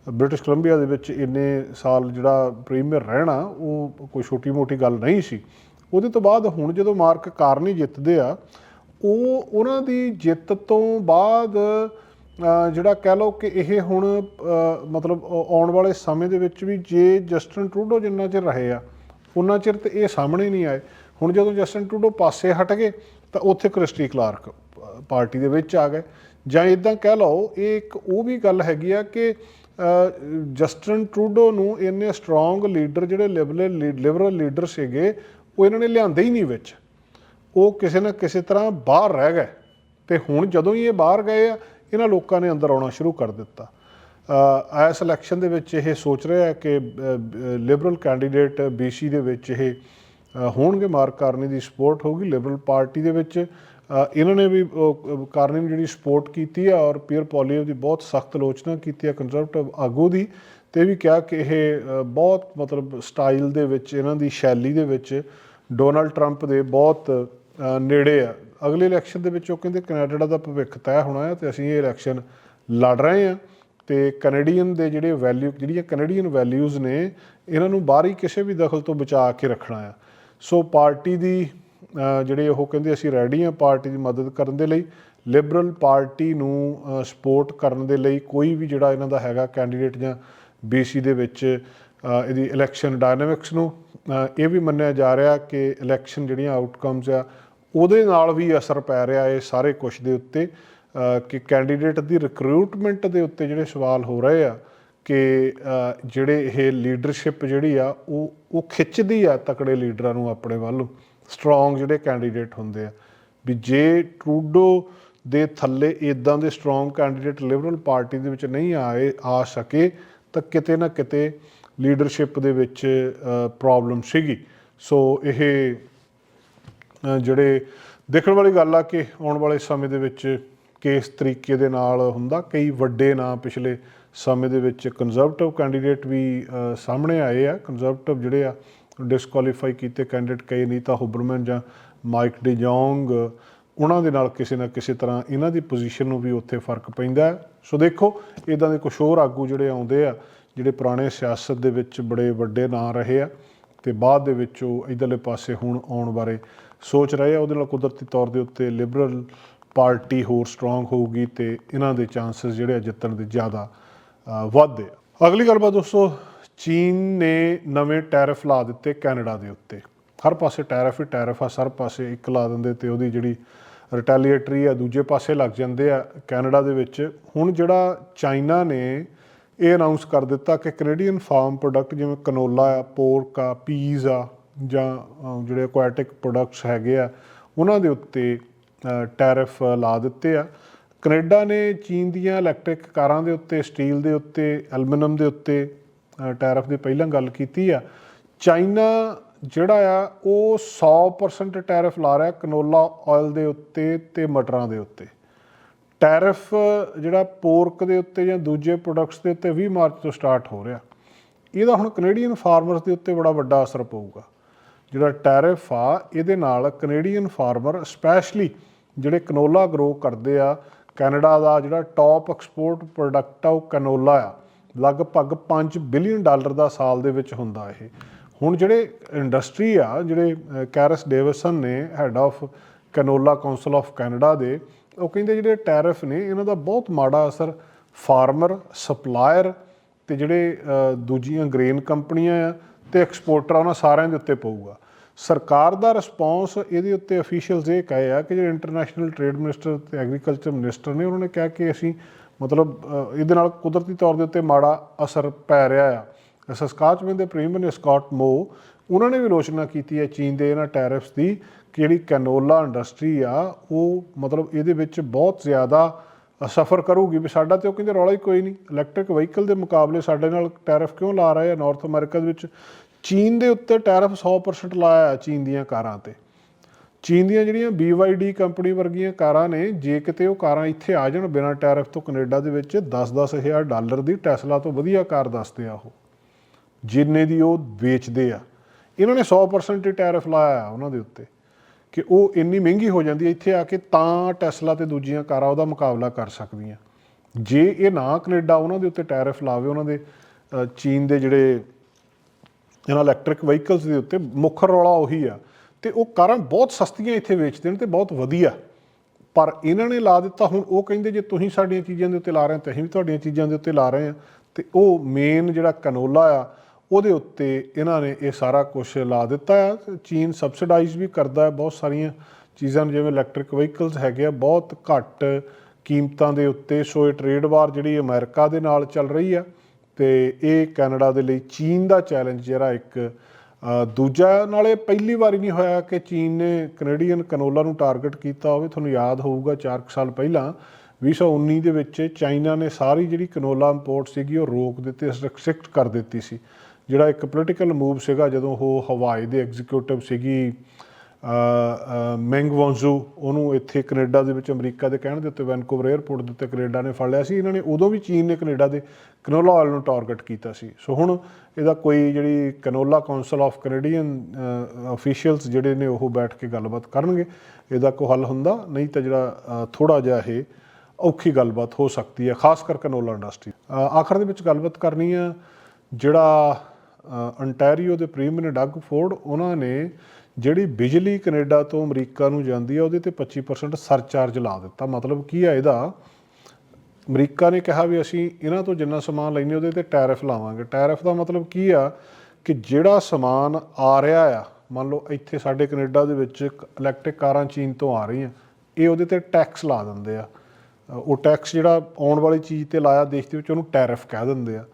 ਬ੍ਰਿਟਿਸ਼ ਕੋਲੰਬੀਆ ਦੇ ਵਿੱਚ ਇੰਨੇ ਸਾਲ ਜਿਹੜਾ ਪ੍ਰੀਮੀਅਰ ਰਹਿਣਾ, ਉਹ ਕੋਈ ਛੋਟੀ-ਮੋਟੀ ਗੱਲ ਨਹੀਂ ਸੀ। ਉਹਦੇ ਤੋਂ ਬਾਅਦ ਹੁਣ ਜਦੋਂ ਮਾਰਕ ਕਾਰਨੀ ਜਿੱਤਦੇ ਆ, ਉਹ, ਉਹਨਾਂ ਦੀ ਜਿੱਤ ਤੋਂ ਬਾਅਦ ਜਿਹੜਾ ਕਹਿ ਲਓ ਕਿ ਇਹ ਹੁਣ ਮਤਲਬ ਆਉਣ ਵਾਲੇ ਸਮੇਂ ਦੇ ਵਿੱਚ ਵੀ ਜੇ ਜਸਟਨ ਟਰੂਡੋ ਜਿੰਨਾ ਚਿਰ ਰਹੇ ਆ ਉਹਨਾਂ ਚਿਰ ਤੇ ਇਹ ਸਾਹਮਣੇ ਨਹੀਂ ਆਏ। ਹੁਣ ਜਦੋਂ ਜਸਟਨ ਟਰੂਡੋ ਪਾਸੇ ਹਟ ਗਏ, ਤਾਂ ਉੱਥੇ ਕ੍ਰਿਸਟੀ ਕਲਾਰਕ ਪਾਰਟੀ ਦੇ ਵਿੱਚ ਆ ਗਏ। ਜਾਂ ਇਦਾਂ ਕਹਿ ਲਓ, ਇਹ ਇੱਕ ਉਹ ਵੀ ਗੱਲ ਹੈਗੀ ਆ ਕਿ ਜਸਟਨ ਟਰੂਡੋ ਨੂੰ ਇੰਨੇ ਸਟਰੋਂਗ ਲੀਡਰ ਜਿਹੜੇ ਲਿਬਰਲ ਲਿਬਰਲ ਲੀਡਰ ਸੀਗੇ, ਉਹ ਇਹਨਾਂ ਨੇ ਲਿਆਂਦੇ ਹੀ ਨਹੀਂ ਵਿੱਚ। ਉਹ ਕਿਸੇ ਨਾ ਕਿਸੇ ਤਰ੍ਹਾਂ ਬਾਹਰ ਰਹਿ ਗਏ। ਤੇ ਹੁਣ ਜਦੋਂ ਹੀ ਇਹ ਬਾਹਰ ਗਏ ਆ ਇਹਨਾਂ ਲੋਕਾਂ ਨੇ ਅੰਦਰ ਆਉਣਾ ਸ਼ੁਰੂ ਕਰ ਦਿੱਤਾ। ਇਸ ਇਲੈਕਸ਼ਨ ਦੇ ਵਿੱਚ ਇਹ ਸੋਚ ਰਿਹਾ ਹੈ ਕਿ ਲਿਬਰਲ ਕੈਂਡੀਡੇਟ ਬੀਸੀ ਦੇ ਵਿੱਚ ਇਹ ਹੋਣਗੇ ਮਾਰਕ ਕਾਰਨੀ ਦੀ ਸਪੋਰਟ ਹੋਊਗੀ। ਲਿਬਰਲ ਪਾਰਟੀ ਦੇ ਵਿੱਚ ਇਹਨਾਂ ਨੇ ਵੀ ਕਾਰਨੀ ਨੂੰ ਜਿਹੜੀ ਸਪੋਰਟ ਕੀਤੀ ਹੈ ਔਰ ਪੀਅਰ ਪੋਲੀਓ ਦੀ ਬਹੁਤ ਸਖਤ ਆਲੋਚਨਾ ਕੀਤੀ ਹੈ ਕੰਜ਼ਰਵੇਟਿਵ ਆਗੂ ਦੀ, ਤੇ ਇਹ ਵੀ ਕਿਹਾ ਕਿ ਇਹ ਬਹੁਤ ਮਤਲਬ ਸਟਾਈਲ ਦੇ ਵਿੱਚ, ਇਹਨਾਂ ਦੀ ਸ਼ੈਲੀ ਦੇ ਵਿੱਚ ਡੋਨਲਡ ਟਰੰਪ ਦੇ ਬਹੁਤ ਨੇੜੇ ਆ। ਅਗਲੇ ਇਲੈਕਸ਼ਨ ਦੇ ਵਿੱਚ ਉਹ ਕਹਿੰਦੇ ਕੈਨੇਡਾ ਦਾ ਭਵਿੱਖ ਤੈਅ ਹੋਣਾ ਹੈ ਤੇ ਅਸੀਂ ਇਹ ਇਲੈਕਸ਼ਨ ਲੜ ਰਹੇ ਹਾਂ ਤੇ ਕੈਨੇਡੀਅਨ ਦੇ ਜਿਹੜੇ ਵੈਲਿਊ ਜਿਹੜੀਆਂ ਕੈਨੇਡੀਅਨ ਵੈਲਿਊਜ਼ ਨੇ, ਇਹਨਾਂ ਨੂੰ ਬਾਹਰੀ ਕਿਸੇ ਵੀ ਦਖਲ ਤੋਂ ਬਚਾ ਕੇ ਰੱਖਣਾ ਆ ਸੋ ਪਾਰਟੀ ਦੀ ਜਿਹੜੇ ਉਹ ਕਹਿੰਦੇ ਅਸੀਂ ਰੈਡੀ ਹਾਂ ਪਾਰਟੀ ਦੀ ਮਦਦ ਕਰਨ ਦੇ ਲਈ ਲਿਬਰਲ ਪਾਰਟੀ ਨੂੰ ਸਪੋਰਟ ਕਰਨ ਦੇ ਲਈ ਕੋਈ ਵੀ ਜਿਹੜਾ ਇਹਨਾਂ ਦਾ ਹੈਗਾ ਕੈਂਡੀਡੇਟ ਜਾਂ ਬੀਸੀ ਦੇ ਵਿੱਚ ਇਹਦੀ ਇਲੈਕਸ਼ਨ ਡਾਇਨਾਮਿਕਸ ਨੂੰ ਇਹ ਵੀ ਮੰਨਿਆ ਜਾ ਰਿਹਾ ਕਿ ਇਲੈਕਸ਼ਨ ਜਿਹੜੀਆਂ ਆਊਟਕਮਸ ਆ ਉਹਦੇ ਨਾਲ ਵੀ ਅਸਰ ਪੈ ਰਿਹਾ ਇਹ ਸਾਰੇ ਕੁਝ ਦੇ ਉੱਤੇ ਕਿ ਕੈਂਡੀਡੇਟ ਦੀ ਰਿਕਰੂਟਮੈਂਟ ਦੇ ਉੱਤੇ ਜਿਹੜੇ ਸਵਾਲ ਹੋ ਰਹੇ ਆ, ਕਿ ਜਿਹੜੇ ਇਹ ਲੀਡਰਸ਼ਿਪ ਜਿਹੜੀ ਆ, ਉਹ ਉਹ ਖਿੱਚਦੀ ਆ ਤਕੜੇ ਲੀਡਰਾਂ ਨੂੰ ਆਪਣੇ ਵੱਲ ਨੂੰ। ਸਟਰੋਂਗ ਜਿਹੜੇ ਕੈਂਡੀਡੇਟ ਹੁੰਦੇ ਆ। ਵੀ ਜੇ ਟਰੂਡੋ ਦੇ ਥੱਲੇ ਇਦਾਂ ਦੇ ਸਟਰੋਂਗ ਕੈਂਡੀਡੇਟ ਲਿਬਰਲ ਪਾਰਟੀ ਦੇ ਵਿੱਚ ਨਹੀਂ ਆਏ, ਆ ਸਕੇ, ਤਾਂ ਕਿਤੇ ਨਾ ਕਿਤੇ ਲੀਡਰਸ਼ਿਪ ਦੇ ਵਿੱਚ ਪ੍ਰੋਬਲਮ ਸੀਗੀ। ਸੋ ਇਹ ਜਿਹੜੇ ਦੇਖਣ ਵਾਲੀ ਗੱਲ ਆ ਕਿ ਆਉਣ ਵਾਲੇ ਸਮੇਂ ਦੇ ਵਿੱਚ ਕਿਸ ਤਰੀਕੇ ਦੇ ਨਾਲ ਹੁੰਦਾ ਕਈ ਵੱਡੇ ਨਾਂ ਪਿਛਲੇ ਸਮੇਂ ਦੇ ਵਿੱਚ ਕੰਜ਼ਰਵੇਟਿਵ ਕੈਂਡੀਡੇਟ ਵੀ ਸਾਹਮਣੇ ਆਏ ਆ ਕੰਜ਼ਰਵੇਟਿਵ ਜਿਹੜੇ ਆ ਡਿਸਕੁਆਲੀਫਾਈ ਕੀਤੇ ਕੈਂਡੀਡੇਟ ਕਈ ਨੀਤਾ ਹੁਬਰਮਨ ਜਾਂ ਮਾਈਕ ਡੀ ਜੋਂਗ, ਉਹਨਾਂ ਦੇ ਨਾਲ ਕਿਸੇ ਨਾ ਕਿਸੇ ਤਰ੍ਹਾਂ ਇਹਨਾਂ ਦੀ ਪੋਜੀਸ਼ਨ ਨੂੰ ਵੀ ਉੱਥੇ ਫ਼ਰਕ ਪੈਂਦਾ ਹੈ। ਸੋ ਦੇਖੋ ਇਦਾਂ ਦੇ ਕੁਝ ਹੋਰ ਆਗੂ ਜਿਹੜੇ ਆਉਂਦੇ ਆ, ਜਿਹੜੇ ਪੁਰਾਣੇ ਸਿਆਸਤ ਦੇ ਵਿੱਚ ਬੜੇ ਵੱਡੇ ਨਾਂ ਰਹੇ ਆ ਤੇ ਬਾਅਦ ਦੇ ਵਿੱਚ ਉਹ ਇਧਰਲੇ ਪਾਸੇ ਹੁਣ ਆਉਣ ਬਾਰੇ ਸੋਚ ਰਹੇ ਆ। ਉਹਦੇ ਨਾਲ ਕੁਦਰਤੀ ਤੌਰ ਦੇ ਉੱਤੇ ਲਿਬਰਲ ਪਾਰਟੀ ਹੋਰ ਸਟਰੋਂਗ ਹੋਊਗੀ ਤੇ ਇਹਨਾਂ ਦੇ ਚਾਂਸਸ ਜਿਹੜੇ ਆ ਜਿੱਤਣ ਦੇ ਜ਼ਿਆਦਾ ਵੱਧਦੇ ਆ। ਅਗਲੀ ਗੱਲਬਾਤ ਦੋਸਤੋ, ਚੀਨ ਨੇ ਨਵੇਂ ਟੈਰਿਫ ਲਾ ਦਿੱਤੇ ਕੈਨੇਡਾ ਦੇ ਉੱਤੇ। ਹਰ ਪਾਸੇ ਟੈਰਿਫ ਹੀ ਟੈਰਿਫ ਆ, ਸਰ ਪਾਸੇ ਇੱਕ ਲਾ ਦਿੰਦੇ ਤੇ ਉਹਦੀ ਜਿਹੜੀ ਰਿਟੈਲੀਏਟਰੀ ਆ, ਦੂਜੇ ਪਾਸੇ ਲੱਗ ਜਾਂਦੇ ਆ ਕੈਨੇਡਾ ਦੇ ਵਿੱਚ। ਹੁਣ ਜਿਹੜਾ ਚਾਈਨਾ ਨੇ ਇਹ ਅਨਾਉਂਸ ਕਰ ਦਿੱਤਾ ਕਿ ਕੈਨੇਡੀਅਨ ਫਾਰਮ ਪ੍ਰੋਡਕਟ ਜਿਵੇਂ ਕਨੋਲਾ ਆ ਪੋਰਕ ਆ ਪੀਜ਼ ਆ ਜਾਂ ਜਿਹੜੇ ਐਕੁਆਟਿਕ ਪ੍ਰੋਡਕਟਸ ਹੈਗੇ ਆ, ਉਹਨਾਂ ਦੇ ਉੱਤੇ ਟੈਰਿਫ ਲਾ ਦਿੱਤੇ ਆ। ਕੈਨੇਡਾ ਨੇ ਚੀਨ ਦੀਆਂ ਇਲੈਕਟ੍ਰਿਕ ਕਾਰਾਂ ਦੇ ਉੱਤੇ ਸਟੀਲ ਦੇ ਉੱਤੇ ਐਲੂਮੀਨੀਅਮ ਦੇ ਉੱਤੇ ਟੈਰਿਫ ਦੀ ਪਹਿਲਾਂ ਗੱਲ ਕੀਤੀ ਆ। ਚਾਈਨਾ ਜਿਹੜਾ ਆ, ਉਹ 100% ਟੈਰਿਫ ਲਾ ਰਿਹਾ ਕਨੋਲਾ ਆਇਲ ਦੇ ਉੱਤੇ ਤੇ ਮਟਰਾਂ ਦੇ ਉੱਤੇ। ਟੈਰਿਫ ਜਿਹੜਾ ਪੋਰਕ ਦੇ ਉੱਤੇ ਜਾਂ ਦੂਜੇ ਪ੍ਰੋਡਕਟਸ ਦੇ ਉੱਤੇ 20 ਮਾਰਚ ਤੋਂ ਸਟਾਰਟ ਹੋ ਰਿਹਾ। ਇਹਦਾ ਹੁਣ ਕੈਨੇਡੀਅਨ ਫਾਰਮਰਸ ਦੇ ਉੱਤੇ ਬੜਾ ਵੱਡਾ ਅਸਰ ਪਊਗਾ। ਜਿਹੜਾ ਟੈਰਿਫ ਆ ਇਹਦੇ ਨਾਲ ਕੈਨੇਡੀਅਨ ਫਾਰਮਰ ਸਪੈਸ਼ਲੀ ਜਿਹੜੇ ਕਨੋਲਾ ਗਰੋ ਕਰਦੇ ਆ ਕੈਨੇਡਾ ਦਾ ਜਿਹੜਾ ਟੌਪ ਐਕਸਪੋਰਟ ਪ੍ਰੋਡਕਟ ਆ ਉਹ ਕਨੋਲਾ ਆ। ਲਗਭਗ 5 ਬਿਲੀਅਨ ਡਾਲਰ ਦਾ ਸਾਲ ਦੇ ਵਿੱਚ ਹੁੰਦਾ ਇਹ। ਹੁਣ ਜਿਹੜੇ ਇੰਡਸਟਰੀ ਆ ਜਿਹੜੇ ਅ, ਕੈਰਸ ਡੇਵਿਸਨ ਨੇ head of canola council of Canada ਦੇ ਉਹ ਕਹਿੰਦੇ ਜਿਹੜੇ ਟੈਰਿਫ ਨੇ, ਇਹਨਾਂ ਦਾ ਬਹੁਤ ਮਾੜਾ ਅਸਰ ਫਾਰਮਰ, ਸਪਲਾਇਰ ਤੇ ਜਿਹੜੇ ਦੂਜੀਆਂ ਗ੍ਰੇਨ ਕੰਪਨੀਆਂ ਆ ਤੇ ਐਕਸਪੋਰਟਰ ਉਹਨਾਂ ਸਾਰਿਆਂ ਦੇ ਉੱਤੇ ਪਊਗਾ। ਸਰਕਾਰ ਦਾ ਰਿਸਪੌਂਸ ਇਹਦੇ ਉੱਤੇ ਅਫੀਸ਼ੀਅਲਸ ਇਹ ਕਹੇ ਆ ਕਿ ਜਿਹੜੇ ਇੰਟਰਨੈਸ਼ਨਲ ਟ੍ਰੇਡ ਮਿਨਿਸਟਰ ਤੇ ਐਗਰੀਕਲਚਰ ਮਿਨਿਸਟਰ ਨੇ, ਉਹਨਾਂ ਨੇ ਕਿਹਾ ਕਿ ਅਸੀਂ ਮਤਲਬ ਇਹਦੇ ਨਾਲ ਕੁਦਰਤੀ ਤੌਰ ਦੇ ਉੱਤੇ ਮਾੜਾ ਅਸਰ ਪੈ ਰਿਹਾ ਆ। ਸਸਕਾਚਮੈਨ ਦੇ ਪ੍ਰੀਮੀਅਰ ਨੇ ਸਕਾਟ ਮੋ ਉਹਨਾਂ ਨੇ ਵੀ ਆਲੋਚਨਾ ਕੀਤੀ ਹੈ ਚੀਨ ਦੇ ਇਹਨਾਂ ਟੈਰਿਫਸ ਦੀ ਕਿ ਜਿਹੜੀ ਕੈਨੋਲਾ ਇੰਡਸਟਰੀ ਆ, ਉਹ ਮਤਲਬ ਇਹਦੇ ਵਿੱਚ ਬਹੁਤ ਜ਼ਿਆਦਾ ਸਫਰ ਕਰੂਗੀ। ਵੀ ਸਾਡਾ ਤੇ ਉਹ ਕਹਿੰਦੇ ਰੌਲਾ ਹੀ ਕੋਈ ਨਹੀਂ। ਇਲੈਕਟ੍ਰਿਕ ਵਹੀਕਲ ਦੇ ਮੁਕਾਬਲੇ ਸਾਡੇ ਨਾਲ ਟੈਰਿਫ ਕਿਉਂ ਲਾ ਰਹੇ ਆ ਨਾਰਥ ਅਮਰੀਕਾ ਦੇ ਵਿੱਚ? ਚੀਨ ਦੇ ਉੱਤੇ ਟੈਰਿਫ 100% ਲਾਇਆ ਹੈ ਚੀਨ ਦੀਆਂ ਕਾਰਾਂ ਤੇ। ਚੀਨ ਦੀਆਂ ਜਿਹੜੀਆਂ BYD ਕੰਪਨੀ ਵਰਗੀਆਂ ਕਾਰਾਂ ਨੇ, ਜੇ ਕਿਤੇ ਉਹ ਕਾਰਾਂ ਇੱਥੇ ਆ ਜਾਣ ਬਿਨਾਂ ਟੈਰਿਫ ਤੋਂ ਕੈਨੇਡਾ ਦੇ ਵਿੱਚ 10-10 ਹਜ਼ਾਰ ਡਾਲਰ ਦੀ ਟੈਸਲਾ ਤੋਂ ਵਧੀਆ ਕਾਰ ਦੱਸਦੇ ਆ ਉਹ। ਜਿੰਨੇ ਦੀ ਉਹ ਵੇਚਦੇ ਆ। ਇਹਨਾਂ ਨੇ 100% ਟੈਰਿਫ ਲਾਇਆ ਉਹਨਾਂ ਦੇ ਉੱਤੇ ਕਿ ਉਹ ਇੰਨੀ ਮਹਿੰਗੀ ਹੋ ਜਾਂਦੀ ਹੈ, ਇੱਥੇ ਆ ਕੇ ਤਾਂ ਟੈਸਲਾ ਤੇ ਦੂਜੀਆਂ ਕਾਰਾਂ ਉਹਦਾ ਮੁਕਾਬਲਾ ਕਰ ਸਕਦੀਆਂ। ਜੇ ਇਹ ਨਾ ਕੈਨੇਡਾ ਉਹਨਾਂ ਦੇ ਉੱਤੇ ਟੈਰਿਫ ਲਾਵੇ, ਉਹਨਾਂ ਦੇ ਚੀਨ ਦੇ ਜਿਹੜੇ ਇਹਨਾਂ ਇਲੈਕਟ੍ਰਿਕ ਵਹੀਕਲਸ ਦੇ ਉੱਤੇ ਮੁੱਖ ਰੌਲਾ ਉਹੀ ਆ। ਤੇ ਉਹ ਕਾਰਾਂ ਬਹੁਤ ਸਸਤੀਆਂ ਇੱਥੇ ਵੇਚਦੇ ਨੇ ਤੇ ਬਹੁਤ ਵਧੀਆ। ਪਰ ਇਹਨਾਂ ਨੇ ਲਾ ਦਿੱਤਾ, ਹੁਣ ਉਹ ਕਹਿੰਦੇ ਜੇ ਤੁਸੀਂ ਸਾਡੀਆਂ ਚੀਜ਼ਾਂ ਦੇ ਉੱਤੇ ਲਾ ਰਹੇ ਹੋ, ਤੇ ਅਸੀਂ ਵੀ ਤੁਹਾਡੀਆਂ ਚੀਜ਼ਾਂ ਦੇ ਉੱਤੇ ਲਾ ਰਹੇ ਹਾਂ। ਤੇ ਉਹ ਮੇਨ ਜਿਹੜਾ ਕਨੋਲਾ ਆ ਉਹਦੇ ਉੱਤੇ ਇਹਨਾਂ ਨੇ ਇਹ ਸਾਰਾ ਕੁਝ ਲਾ ਦਿੱਤਾ ਆ ਚੀਨ ਸਬਸਿਡਾਈਜ਼ ਵੀ ਕਰਦਾ ਹੈ ਬਹੁਤ ਸਾਰੀਆਂ ਚੀਜ਼ਾਂ ਨੂੰ, ਜਿਵੇਂ ਇਲੈਕਟ੍ਰਿਕ ਵਹੀਕਲਸ ਹੈਗੇ ਆ ਬਹੁਤ ਘੱਟ ਕੀਮਤਾਂ ਦੇ ਉੱਤੇ। ਸੋ ਇਹ ਟ੍ਰੇਡ ਵਾਰ ਜਿਹੜੀ ਅਮਰੀਕਾ ਦੇ ਨਾਲ ਚੱਲ ਰਹੀ ਆ ਤੇ ਇਹ ਕੈਨੇਡਾ ਦੇ ਲਈ ਚੀਨ ਦਾ ਚੈਲੰਜ ਜਿਹੜਾ ਇੱਕ ਅ, ਦੂਜਾ ਨਾਲੇ ਪਹਿਲੀ ਵਾਰੀ ਨਹੀਂ ਹੋਇਆ ਕਿ ਚੀਨ ਨੇ ਕੈਨੇਡੀਅਨ ਕਨੋਲਾ ਨੂੰ ਟਾਰਗੇਟ ਕੀਤਾ ਹੋਵੇ। ਤੁਹਾਨੂੰ ਯਾਦ ਹੋਊਗਾ 4 ਸਾਲ ਪਹਿਲਾਂ 2019 ਦੇ ਵਿੱਚ ਚਾਈਨਾ ਨੇ ਸਾਰੀ ਜਿਹੜੀ ਕਨੋਲਾ ਇੰਪੋਰਟ ਸੀਗੀ ਉਹ ਰੋਕ ਦਿੱਤੀ ਰਿਸਟ੍ਰਿਕਟ ਕਰ ਦਿੱਤੀ ਸੀ। ਜਿਹੜਾ ਇੱਕ ਪੋਲੀਟੀਕਲ ਮੂਵ ਸੀਗਾ ਜਦੋਂ ਉਹ ਹਵਾਈ ਦੇ ਐਗਜ਼ੀਕਿਊਟਿਵ ਸੀਗੀ ਮੈਂਗ ਵੌਂਜ਼ੂ ਉਹਨੂੰ ਇੱਥੇ ਕੈਨੇਡਾ ਦੇ ਵਿੱਚ ਅਮਰੀਕਾ ਦੇ ਕਹਿਣ ਦੇ ਉੱਤੇ ਵੈਨਕੂਵਰ 에ਅਰਪੋਰਟ ਦੇ ਉੱਤੇ ਕੈਨੇਡਾ ਨੇ ਫੜ ਲਿਆ ਸੀ। ਇਹਨਾਂ ਨੇ ਉਦੋਂ ਵੀ ਚੀਨ ਨੇ ਕੈਨੇਡਾ ਦੇ ਕੈਨੋਲਾ ਆਇਲ ਨੂੰ ਟਾਰਗੇਟ ਕੀਤਾ ਸੀ। ਸੋ ਹੁਣ ਇਹਦਾ ਕੋਈ ਜਿਹੜੀ canola council of Canadian officials ਜਿਹੜੇ ਨੇ ਉਹ ਬੈਠ ਕੇ ਗੱਲਬਾਤ ਕਰਨਗੇ। ਇਹਦਾ ਕੋਈ ਹੱਲ ਹੁੰਦਾ, ਨਹੀਂ ਤਾਂ ਜਿਹੜਾ ਥੋੜਾ ਜਿਹਾ ਇਹ ਔਖੀ ਗੱਲਬਾਤ ਹੋ ਸਕਦੀ ਹੈ, ਖਾਸ ਕਰ ਕੈਨੋਲਾ ਇੰਡਸਟਰੀ ਆਖਰ ਦੇ ਵਿੱਚ ਗੱਲਬਾਤ ਕਰਨੀ ਆ ਜਿਹੜਾ ਅੰਟੈਰੀਓ ਦੇ ਪ੍ਰੀਮੀਅਰ ਡੱਗ ਫੋਰਡ ਉਹਨਾਂ ਨੇ ਜਿਹੜੀ ਬਿਜਲੀ ਕੈਨੇਡਾ ਤੋਂ ਅਮਰੀਕਾ ਨੂੰ ਜਾਂਦੀ ਆ, ਉਹਦੇ ਤੇ 25% ਸਰਚਾਰਜ ਲਾ ਦਿੱਤਾ। ਮਤਲਬ ਕੀ ਆ ਇਹਦਾ? ਅਮਰੀਕਾ ਨੇ ਕਿਹਾ ਵੀ ਅਸੀਂ ਇਹਨਾਂ ਤੋਂ ਜਿੰਨਾ ਸਮਾਨ ਲੈਨੇ ਉਹਦੇ ਤੇ ਟੈਰਿਫ ਲਾਵਾਂਗੇ। ਟੈਰਿਫ ਦਾ ਮਤਲਬ ਕੀ ਆ ਕਿ ਜਿਹੜਾ ਸਮਾਨ ਆ ਰਿਹਾ ਆ, ਮੰਨ ਲਓ ਇੱਥੇ ਸਾਡੇ ਕੈਨੇਡਾ ਦੇ ਵਿੱਚ ਇਲੈਕਟ੍ਰਿਕ ਕਾਰਾਂ ਚੀਨ ਤੋਂ ਆ ਰਹੀਆਂ, ਇਹ ਉਹਦੇ ਤੇ ਟੈਕਸ ਲਾ ਦਿੰਦੇ ਆ। ਉਹ ਟੈਕਸ ਜਿਹੜਾ ਆਉਣ ਵਾਲੀ ਚੀਜ਼ ਤੇ ਲਾਇਆ, ਦੇਸ਼ ਦੇ ਵਿੱਚ ਉਹਨੂੰ ਟੈਰਿਫ ਕਹਿ ਦਿੰਦੇ ਆ।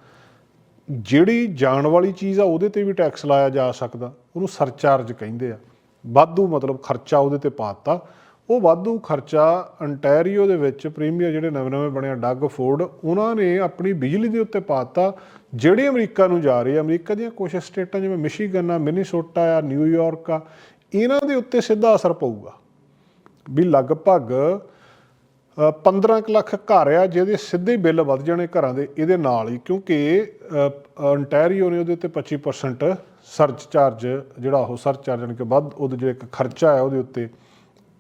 ਜਿਹੜੀ ਜਾਣ ਵਾਲੀ ਚੀਜ਼ ਆ, ਉਹਦੇ ਤੇ ਵੀ ਟੈਕਸ ਲਾਇਆ ਜਾ ਸਕਦਾ। ਉਹਨੂੰ ਸਰਚਾਰਜ ਕਹਿੰਦੇ ਆ। ਵਾਧੂ ਮਤਲਬ ਖਰਚਾ ਉਹਦੇ ਤੇ ਪਾਤਾ ਉਹ ਵਾਧੂ ਖਰਚਾ ਅੰਟੈਰੀਓ ਦੇ ਵਿੱਚ ਪ੍ਰੀਮੀਅਰ ਜਿਹੜੇ ਨਵੇਂ-ਨਵੇਂ ਬਣਿਆ ਡੱਗ ਫੋਰਡ ਉਹਨਾਂ ਨੇ ਆਪਣੀ ਬਿਜਲੀ ਦੇ ਉੱਤੇ ਪਾਤਾ ਜਿਹੜੇ ਅਮਰੀਕਾ ਨੂੰ ਜਾ ਰਹੇ ਆ, ਅਮਰੀਕਾ ਦੀਆਂ ਕੁਝ ਸਟੇਟਾਂ ਜਿਵੇਂ ਮਿਸ਼ੀਗਨ ਆ ਮਿਨੀਸੋਟਾ ਆ ਨਿਊਯਾਰਕ ਆ, ਇਹਨਾਂ ਦੇ ਉੱਤੇ ਸਿੱਧਾ ਅਸਰ ਪਊਗਾ। ਵੀ ਲਗਭਗ 15 ਕੁ ਲੱਖ ਘਰ ਆ, ਜਿਹਦੇ ਸਿੱਧੇ ਬਿੱਲ ਵੱਧ ਜਾਣੇ ਘਰਾਂ ਦੇ, ਇਹਦੇ ਨਾਲ ਹੀ, ਕਿਉਂਕਿ ਅੰਟੈਰੀਓ ਨੇ ਉਹਦੇ ਉੱਤੇ 25% ਸਰਚ ਚਾਰਜ ਜਿਹੜਾ ਉਹ ਸਰਚ ਚਾਰਜ ਯਾਨੀ ਕਿ ਵੱਧ, ਉਹਦੇ ਜਿਹੜਾ ਇੱਕ ਖਰਚਾ ਹੈ ਉਹਦੇ ਉੱਤੇ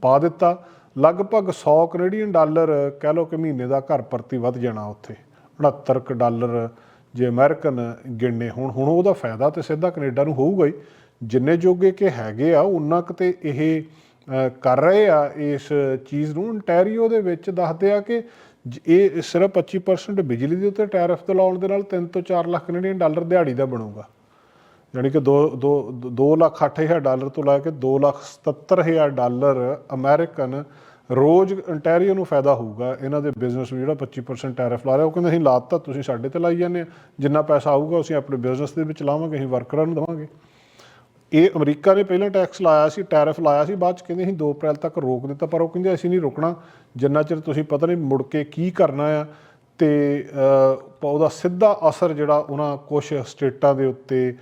ਪਾ ਦਿੱਤਾ। ਲਗਭਗ 100 ਕੈਨੇਡੀਅਨ ਡਾਲਰ ਕਹਿ ਲਓ ਕਿ ਮਹੀਨੇ ਦਾ ਘਰ ਪ੍ਰਤੀ ਵੱਧ ਜਾਣਾ ਉੱਥੇ। 69 ਕੁ ਡਾਲਰ ਜੇ ਅਮਰੀਕਨ ਗਿਣਨੇ ਹੁਣ ਹੁਣ ਉਹਦਾ ਫਾਇਦਾ ਤੇ ਸਿੱਧਾ ਕੈਨੇਡਾ ਨੂੰ ਹੋਊਗਾ ਹੀ। ਜਿੰਨੇ ਜੋਗੇ ਕਿ ਹੈਗੇ ਆ, ਉਹਨਾਂ ਕੁ ਤੇ ਇਹ ਕਰ ਰਹੇ ਆ, ਇਸ ਚੀਜ਼ ਨੂੰ। ਅੰਟੈਰੀਓ ਦੇ ਵਿੱਚ ਦੱਸਦੇ ਆ ਕਿ ਜ- ਇਹ ਸਿਰਫ 25% ਬਿਜਲੀ ਦੇ ਉੱਤੇ ਟੈਰਿਫ ਤੇ ਲਾਉਣ ਦੇ ਨਾਲ 3 ਤੋਂ 4 ਲੱਖ ਕੈਨੇਡੀਅਨ ਡਾਲਰ ਦਿਹਾੜੀ ਦਾ ਬਣੂਗਾ। ਯਾਨੀ ਕਿ 2 2 2 ਲੱਖ 8000 ਡਾਲਰ ਤੋਂ ਲੈ ਕੇ 2 ਲੱਖ 77000 ਡਾਲਰ ਅਮਰੀਕਨ ਰੋਜ਼ ਅੰਟੈਰੀਓ ਨੂੰ ਫਾਇਦਾ ਹੋਊਗਾ। ਇਹਨਾਂ ਦੇ ਬਿਜ਼ਨਸ ਨੂੰ ਜਿਹੜਾ 25% ਟੈਰਿਫ ਲਾ ਰਿਹਾ, ਉਹ ਕਹਿੰਦੇ ਅਸੀਂ ਲਾਤਾ, ਤੁਸੀਂ ਸਾਡੇ ਤੇ ਲਾਈ ਜਾਂਦੇ ਆ। ਜਿੰਨਾ ਪੈਸਾ ਆਊਗਾ, ਅਸੀਂ ਆਪਣੇ ਬਿਜ਼ਨਸ ਦੇ ਵਿੱਚ ਲਾਵਾਂਗੇ, ਅਸੀਂ ਵਰਕਰਾਂ ਨੂੰ ਦੇਵਾਂਗੇ। ਇਹ ਅਮਰੀਕਾ ਨੇ ਪਹਿਲਾਂ ਟੈਕਸ ਲਾਇਆ ਸੀ ਟੈਰਿਫ ਲਾਇਆ ਸੀ, ਬਾਅਦ ਚ ਕਹਿੰਦੇ ਅਸੀਂ 2 ਅਪ੍ਰੈਲ ਤੱਕ ਰੋਕ ਦਿੱਤਾ, ਪਰ ਉਹ ਕਹਿੰਦੇ ਅਸੀਂ ਨਹੀਂ ਰੁਕਣਾ। ਜਿੰਨਾ ਚਿਰ ਤੁਸੀਂ ਪਤਾ ਨਹੀਂ ਮੁੜ ਕੇ ਕੀ ਕਰਨਾ ਆ, ਤੇ ਉਹਦਾ ਸਿੱਧਾ ਅਸਰ ਜਿਹੜਾ ਉਹਨਾਂ ਕੁਝ ਸਟੇਟਾਂ ਦੇ ਉੱਤੇ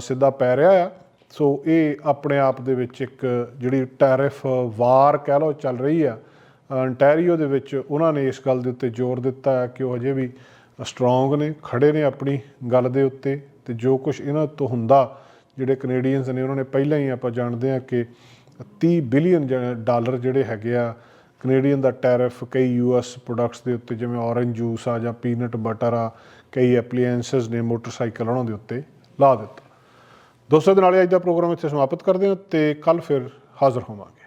ਸਿੱਧਾ ਪੈ ਰਿਹਾ ਆ। ਸੋ ਇਹ ਆਪਣੇ ਆਪ ਦੇ ਵਿੱਚ ਇੱਕ ਜਿਹੜੀ ਟੈਰਿਫ ਵਾਰ ਕਹਿ ਲਓ ਚੱਲ ਰਹੀ ਆ ਅੰਟੈਰੀਓ ਦੇ ਵਿੱਚ ਉਹਨਾਂ ਨੇ ਇਸ ਗੱਲ ਦੇ ਉੱਤੇ ਜ਼ੋਰ ਦਿੱਤਾ ਹੈ ਕਿ ਉਹ ਅਜੇ ਵੀ ਸਟਰੋਂਗ ਨੇ ਖੜੇ ਨੇ ਆਪਣੀ ਗੱਲ ਦੇ ਉੱਤੇ, ਤੇ ਜੋ ਕੁਝ ਇਹਨਾਂ ਤੋਂ ਹੁੰਦਾ ਜਿਹੜੇ ਕੈਨੇਡੀਅਨਸ ਨੇ, ਉਹਨਾਂ ਨੇ ਪਹਿਲਾਂ ਹੀ ਆਪਾਂ ਜਾਣਦੇ ਹਾਂ ਕਿ 30 ਬਿਲੀਅਨ ਡਾਲਰ ਜਿਹੜੇ ਹੈਗੇ ਆ ਕੈਨੇਡੀਅਨ ਦਾ ਟੈਰਿਫ ਕਈ ਯੂਐਸ ਪ੍ਰੋਡਕਟਸ ਦੇ ਉੱਤੇ, ਜਿਵੇਂ ਔਰੰਜ ਜੂਸ ਆ ਜਾਂ ਪੀਨਟ ਬਟਰ ਆ, ਕਈ ਐਪਲੀਐਂਸਸ ਨੇ ਮੋਟਰਸਾਈਕਲ ਉਹਨਾਂ ਦੇ ਉੱਤੇ ਲਾ ਦਿੱਤਾ। ਦੋਸਤੋ ਦੇ ਨਾਲ ਹੀ ਅੱਜ ਦਾ ਪ੍ਰੋਗਰਾਮ ਇੱਥੇ ਸਮਾਪਤ ਕਰਦੇ ਹਾਂ ਤੇ ਕੱਲ ਫਿਰ ਹਾਜ਼ਰ ਹੋਵਾਂਗੇ।